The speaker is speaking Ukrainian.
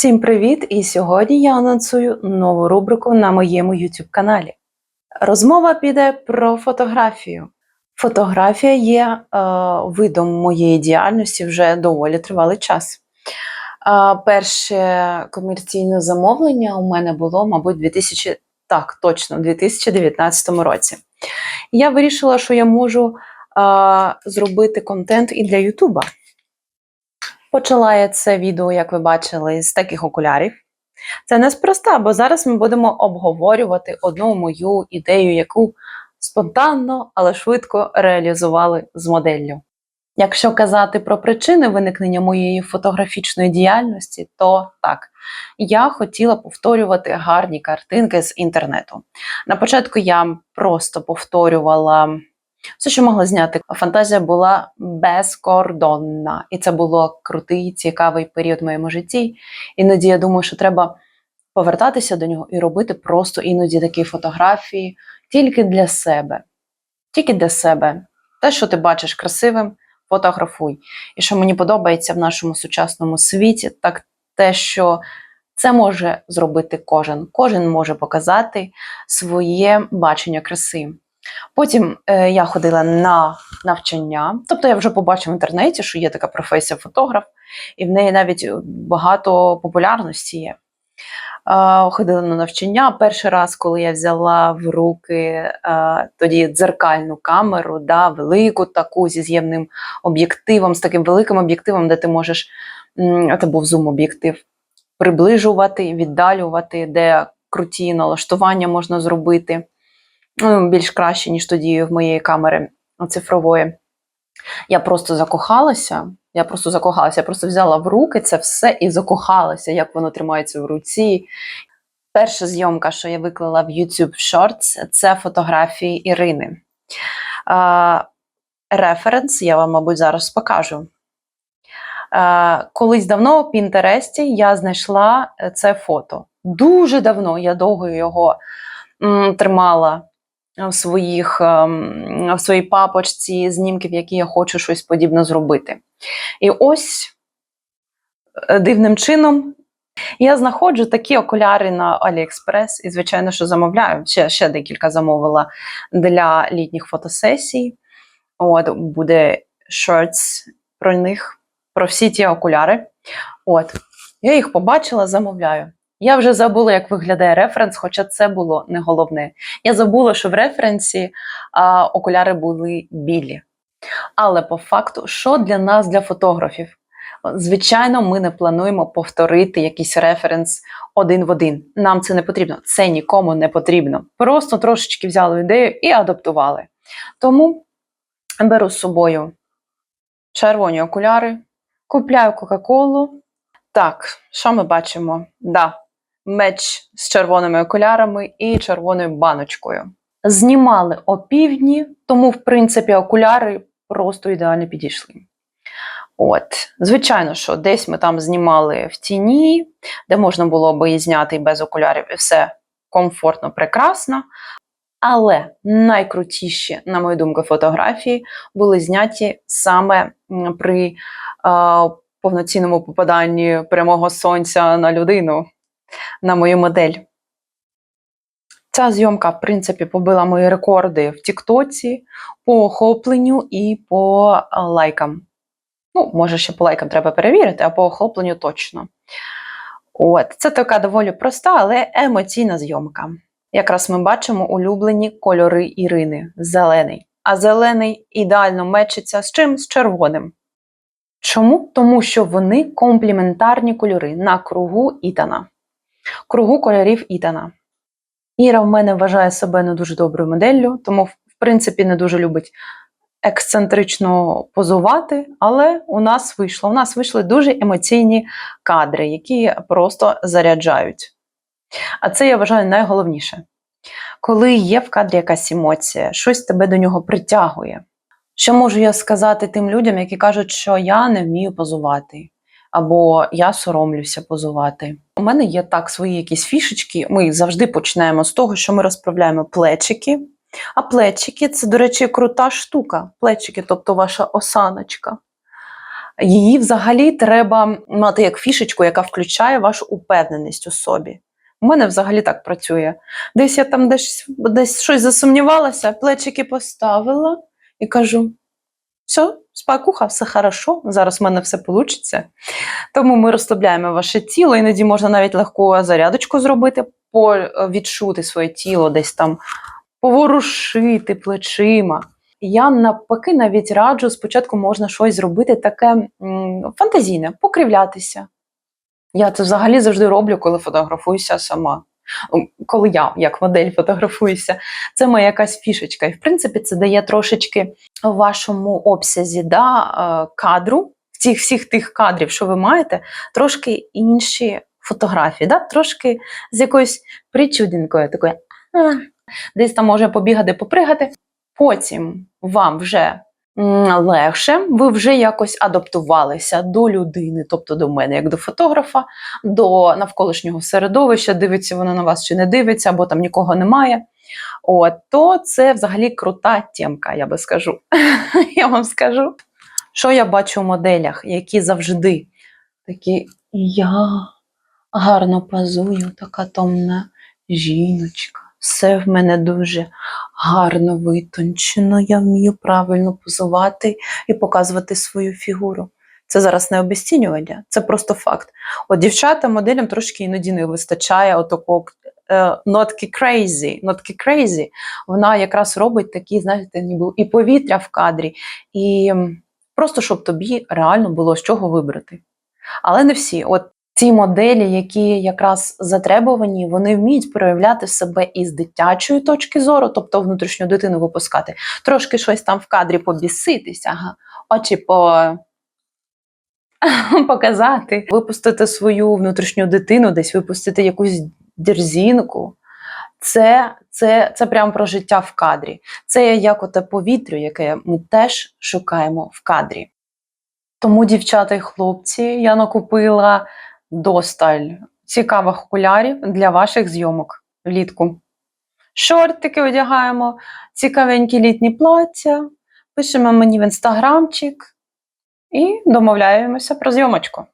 Всім привіт! І сьогодні я анонсую нову рубрику на моєму YouTube каналі. Розмова піде про фотографію. Фотографія є е, видом моєї діяльності вже доволі тривалий час. Е, перше комерційне замовлення у мене було, мабуть, 2000, так, точно, у 2019 році. Я вирішила, що я можу е, зробити контент і для Ютуба. Почала я це відео, як ви бачили, з таких окулярів. Це неспроста, бо зараз ми будемо обговорювати одну мою ідею, яку спонтанно, але швидко реалізували з моделлю. Якщо казати про причини виникнення моєї фотографічної діяльності, то так, я хотіла повторювати гарні картинки з інтернету. На початку я просто повторювала все, що могла зняти. Фантазія була безкордонна, і це було крутий, цікавий період в моєму житті. Іноді я думаю, що треба повертатися до нього і робити просто іноді такі фотографії тільки для себе. Тільки для себе. Те, що ти бачиш красивим, фотографуй. І що мені подобається в нашому сучасному світі, так те, що це може зробити кожен. Кожен може показати своє бачення краси. Потім е, я ходила на навчання, тобто я вже побачила в інтернеті, що є така професія фотограф, і в неї навіть багато популярності є. Е, ходила на навчання. Перший раз, коли я взяла в руки е, тоді дзеркальну камеру, да, велику таку зі з'ємним об'єктивом, з таким великим об'єктивом, де ти можеш, це був зум-об'єктив, приближувати, віддалювати, де круті налаштування можна зробити ну, більш краще, ніж тоді в моєї камери цифрової. Я просто закохалася. Я просто закохалася, я просто взяла в руки це все і закохалася, як воно тримається в руці. Перша зйомка, що я виклала в YouTube Shorts, це фотографії Ірини. А, Референс я вам, мабуть, зараз покажу. А, колись давно в Пінтересті я знайшла це фото. Дуже давно я довго його м, тримала в своїх, ем, в своїй папочці знімків, які я хочу щось подібне зробити. І ось е, дивним чином я знаходжу такі окуляри на AliExpress і, звичайно, що замовляю. Ще ще декілька замовила для літніх фотосесій. От, Буде shorts про них, про всі ті окуляри. От, Я їх побачила, замовляю. Я вже забула, як виглядає референс, хоча це було не головне. Я забула, що в референсі а, окуляри були білі. Але по факту, що для нас, для фотографів? Звичайно, ми не плануємо повторити якийсь референс один в один. Нам це не потрібно, це нікому не потрібно. Просто трошечки взяли ідею і адаптували. Тому беру з собою червоні окуляри, купляю Кока-Колу. Так, що ми бачимо? Да, меч з червоними окулярами і червоною баночкою. Знімали опівдні, тому, в принципі, окуляри просто ідеально підійшли. От, звичайно, що десь ми там знімали в тіні, де можна було би зняти без окулярів, і все комфортно, прекрасно. Але найкрутіші, на мою думку, фотографії були зняті саме при е, повноцінному попаданні прямого сонця на людину на мою модель. Ця зйомка, в принципі, побила мої рекорди в Тіктоці по охопленню і по лайкам. Ну, може, ще по лайкам треба перевірити, а по охопленню точно. От, Це така доволі проста, але емоційна зйомка. Якраз ми бачимо улюблені кольори Ірини зелений. А зелений ідеально мечиться з чим? З червоним. Чому? Тому що вони компліментарні кольори на кругу Ітана кругу кольорів Ітана. Іра в мене вважає себе не дуже доброю моделлю, тому, в принципі, не дуже любить ексцентрично позувати, але у нас вийшло. У нас вийшли дуже емоційні кадри, які просто заряджають. А це я вважаю найголовніше. Коли є в кадрі якась емоція, щось тебе до нього притягує. Що можу я сказати тим людям, які кажуть, що я не вмію позувати? Або я соромлюся позувати. У мене є так свої якісь фішечки. Ми завжди починаємо з того, що ми розправляємо плечики. А плечики це, до речі, крута штука. Плечики, тобто ваша осаночка. Її взагалі треба мати як фішечку, яка включає вашу упевненість у собі. У мене взагалі так працює. Десь я там десь, десь щось засумнівалася, плечики поставила і кажу: все, спокуха, все хорошо, зараз в мене все вийде. Тому ми розслабляємо ваше тіло, іноді можна навіть легку зарядочку зробити, по- відчути своє тіло, десь там поворушити плечима. Я навпаки навіть раджу, спочатку можна щось зробити таке фантазійне, покривлятися. Я це взагалі завжди роблю, коли фотографуюся сама. Коли я як модель фотографуюся, це моя якась фішечка. І в принципі, це дає трошечки в вашому обсязі да, е, кадру, цих всіх тих кадрів, що ви маєте, трошки інші фотографії, да? трошки з якоюсь причудинкою, такою, десь там може побігати, попригати. Потім вам вже легше, ви вже якось адаптувалися до людини, тобто до мене, як до фотографа, до навколишнього середовища, дивиться воно на вас чи не дивиться, або там нікого немає. От, то це взагалі крута тємка, я би скажу. я вам скажу. Що я бачу в моделях, які завжди такі я гарно позую, така томна жіночка. Все в мене дуже гарно витончено. Я вмію правильно позувати і показувати свою фігуру. Це зараз не обесцінювання, це просто факт. От дівчата моделям трошки іноді не вистачає отакого е, нотки crazy, нотки crazy. Вона якраз робить такі, знаєте, ніби і повітря в кадрі, і просто щоб тобі реально було з чого вибрати. Але не всі. От ці моделі, які якраз затребувані, вони вміють проявляти себе із дитячої точки зору, тобто внутрішню дитину випускати, трошки щось там в кадрі побіситися, очі по. показати, випустити свою внутрішню дитину, десь випустити якусь дерзінку. Це, це, це прямо про життя в кадрі. Це як оте повітря, яке ми теж шукаємо в кадрі. Тому, дівчата і хлопці, я накупила досталь цікавих окулярів для ваших зйомок влітку. Шортики одягаємо, цікавенькі літні плаття, пишемо мені в інстаграмчик і домовляємося про зйомочку.